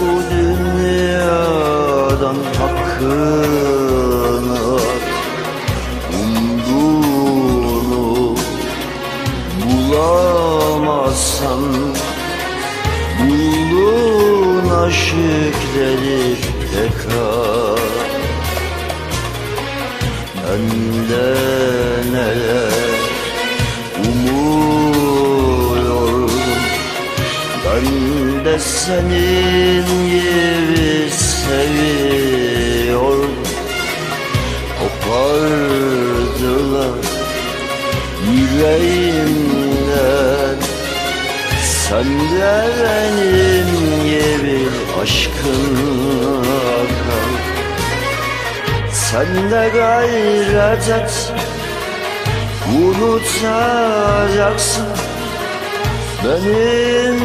bu dünyadan hakkını al Umduğunu bulamazsan Bulduğuna şükredip tekrar Ben de senin gibi seviyordum Kopardılar yüreğimden. Sen de benim gibi aşkınla kal. Sen de gayret et Unutacaksın. Benim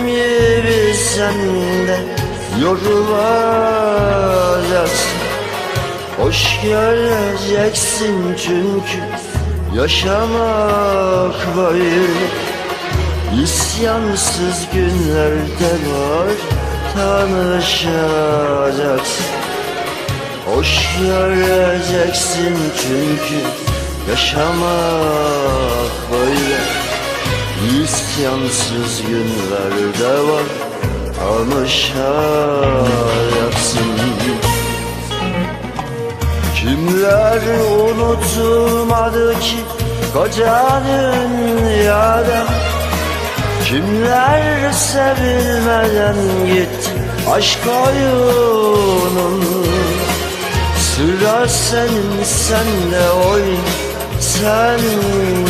gibi sen de yorulacaksın Hoş göreceksin çünkü Yaşamak böyle İsyansız günlerde var. Tanışacaksın. Hoş göreceksin çünkü Yaşamak böyle İsyansız günlerde var Tanışacaksın. Kimler unutulmadı ki koca dünyada Kimler sevilmeden gitti aşk oyunun? Sıra senin sen de oyun sen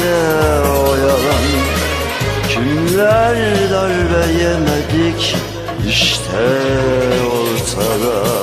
de oyalan Kimler darbe yemedik işte ortada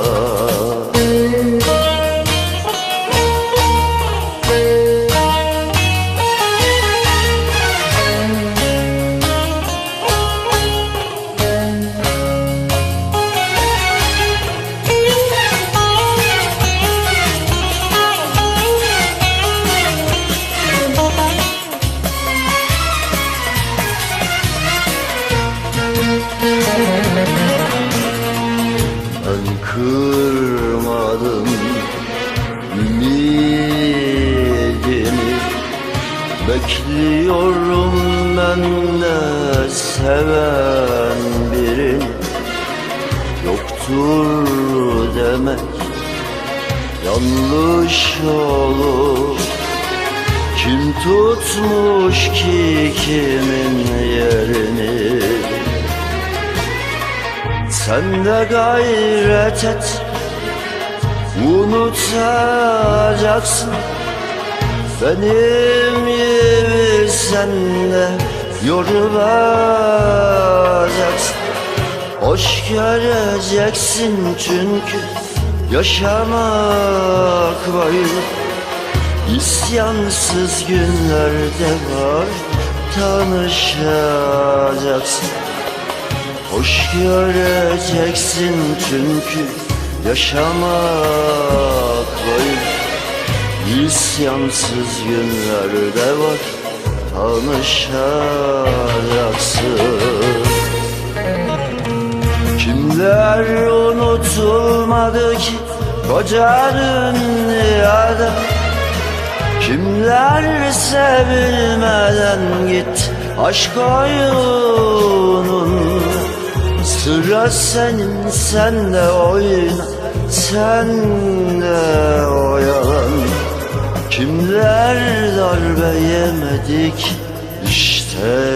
Bekliyorum ben de seven birini Yoktur demek yanlış olur. Kim tutmuş ki kimin yerini? Sen de gayret et Unutacaksın. Benim gibi sen de yorulacaksın Hoş göreceksin çünkü Yaşamak böyle İsyansız günlerde var Tanışacaksın. Hoş göreceksin çünkü yaşamak böyle İsyansız günlerde var tanışacaksın. Kimler unutulmadı ki koca dünyada Kimler sevilmeden gitti aşk oyunun Sıra senin. Sen de oyna sen de oyalan Kimler darbe yemedik? İşte